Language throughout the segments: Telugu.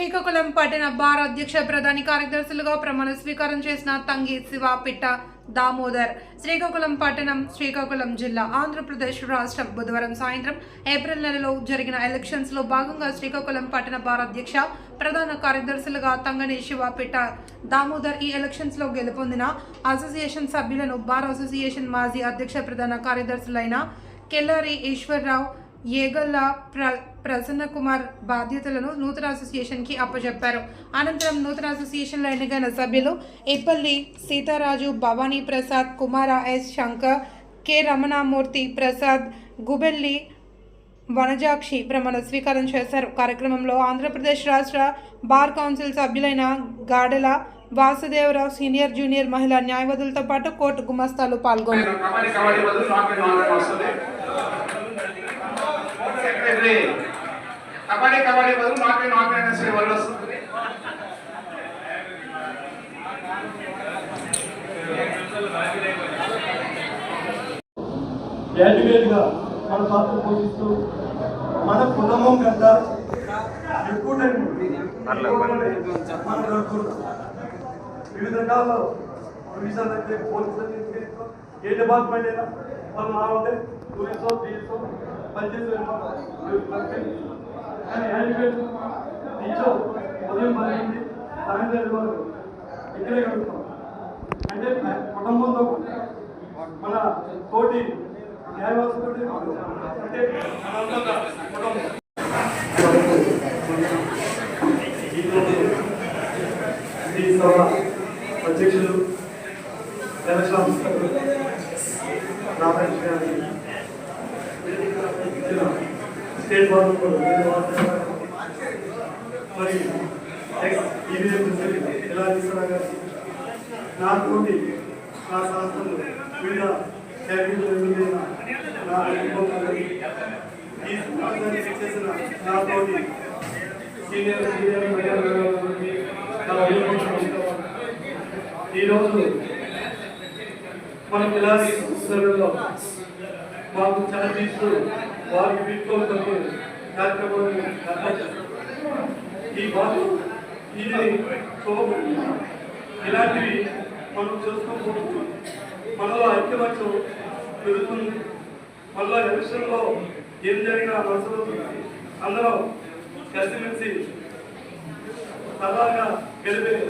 శ్రీకాకుళం పట్టణ బార్ అధ్యక్ష ప్రధాని కార్యదర్శులుగా ప్రమాణ స్వీకారం చేసిన తంగి శివ పిట్ట దామోదర్. శ్రీకాకుళం పట్టణం శ్రీకాకుళం జిల్లా ఆంధ్రప్రదేశ్ రాష్ట్రం బుధవారం సాయంత్రం ఏప్రిల్ నెలలో జరిగిన ఎలక్షన్స్లో భాగంగా శ్రీకాకుళం పట్టణ బార్ అధ్యక్ష ప్రధాన కార్యదర్శులుగా తంగని శివ పిట్ట దామోదర్ ఈ ఎలక్షన్స్లో గెలుపొందిన అసోసియేషన్ సభ్యులను బార్ అసోసియేషన్ మాజీ అధ్యక్ష ప్రధాన కార్యదర్శులైన కెల్లారి ఈశ్వర్రావు ఏగల్ల ప్ర ప్రసన్న కుమార్ బాధ్యతలను నూతన అసోసియేషన్కి అప్పచెప్పారు అనంతరం నూతన అసోసియేషన్లో ఎన్నికైన సభ్యులు ఇప్పల్లి సీతారాజు భవానీ ప్రసాద్ కుమార ఎస్ శంకర్ కె రమణామూర్తి ప్రసాద్ గుబెల్లి వనజాక్షి ప్రమాణ స్వీకారం చేశారు. కార్యక్రమంలో ఆంధ్రప్రదేశ్ రాష్ట్ర బార్ కౌన్సిల్ సభ్యులైన గాడెల వాసుదేవరావు సీనియర్ జూనియర్ మహిళా న్యాయవాదులతో పాటు కోర్టు గుమస్తాలు పాల్గొన్నారు కబడ్డీ కబడ్డీ బదులు నాకే నాకే వస్తుంది సెక్రటరీ కబడ్డీ కబడ్డీ బదులు నాకే నాకే అనేసి వస్తుంది. గ్రాడ్యుయేట్గా మన పాత్ర పోషిస్తూ మన కుటుంబం కన్నా వివిధ రకాల ప్రొవిజన్ అయితే పోలీస్ ఏ డిపార్ట్మెంట్ అయినా మనం నా ఉంటే పోలీసో పీఎస్ఓ కానీ హ్యాండిక్యాప్ టీచర్ ఉదయం పది సాయంత్రం ఐదు వరకు ఇక్కడే గడుపుతాం అంటే కుటుంబంతో మన తోటి న్యాయవాసులు అంటే మనంతా కుటుంబం ఈ అధ్యక్షులు మరి ఎలా తీసుకురా గారికి నా శాస్త్రంలో నా వివిధ నా ఈ సమాజాన్ని చేసిన నాతోటి సీనియర్ సీనియర్ ఈరోజు మన పిల్లలు మాకు చదివిస్తూ వారికి వీడ్కోలు కార్యక్రమాన్ని ఈ బాధ ఇది చూపబడి ఇలాంటివి మనం చేసుకోకూడదు మనలో ఐక్యమత్యం పెరుగుతుంది. మళ్ళా ఎలక్షన్లో ఏం జరిగినా మనసులో అందరం కలిసిమెలిసి సరదాగా గెలిపే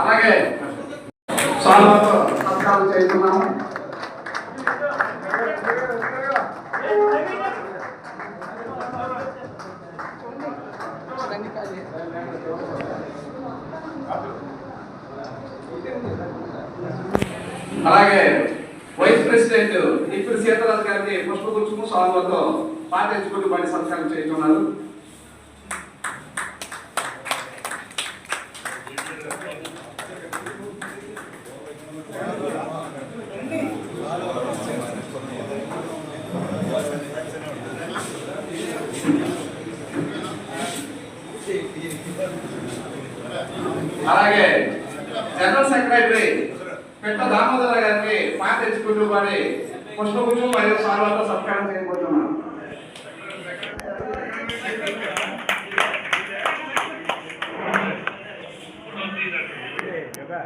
అలాగే సాల్వాతో సత్కారం చేస్తున్నాము. అలాగే వైస్ ప్రెసిడెంట్ ఇప్పుడు సీతారాజు గారికి పుష్పగుచ్చము సాల్వాతో పాట ఎంచుకుంటూ బండి సంస్కారం చేస్తున్నారు. అలాగే జనరల్ సెక్రటరీ పెట్ట దామోదర గారికి పాట తెచ్చుకుంటూ వారి పుష్పగుచ్చం మరియు సార్లతో సత్కారం చేయబోతున్నాం నువ్వే కదా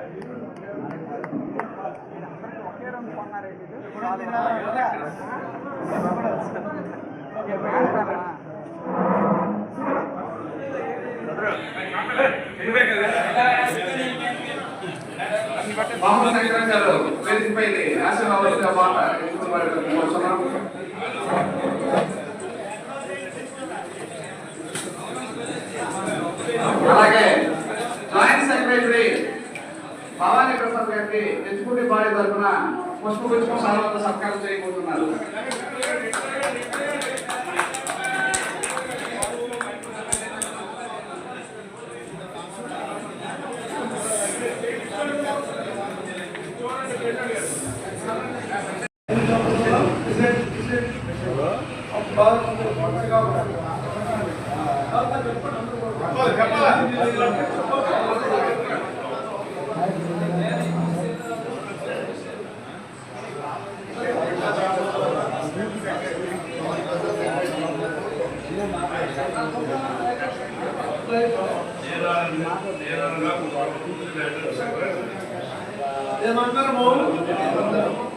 మహమ్మద్ శంకరన్ గారు వేదికపై ఆశీర్వాదాలుగా మాట అలాగే జాయింట్ సెక్రటరీ భవానీ ప్రసాద్ గారికి ఎగ్జిక్యూటివ్ బాడీ తరఫున పుష్పగుచ్చం సార్వత్రిక సత్కారం చేయబోతున్నారు. ఏమంటారు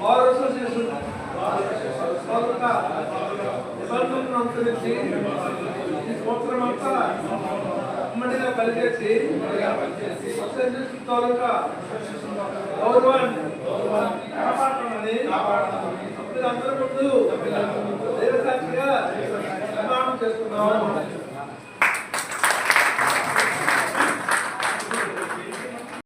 వారు అసోసియేషన్ అనుసరించి ఈ సంవత్సరం అంతా ఉమ్మడిగా పనిచేసి అసోసియేషన్ గౌరవాన్ని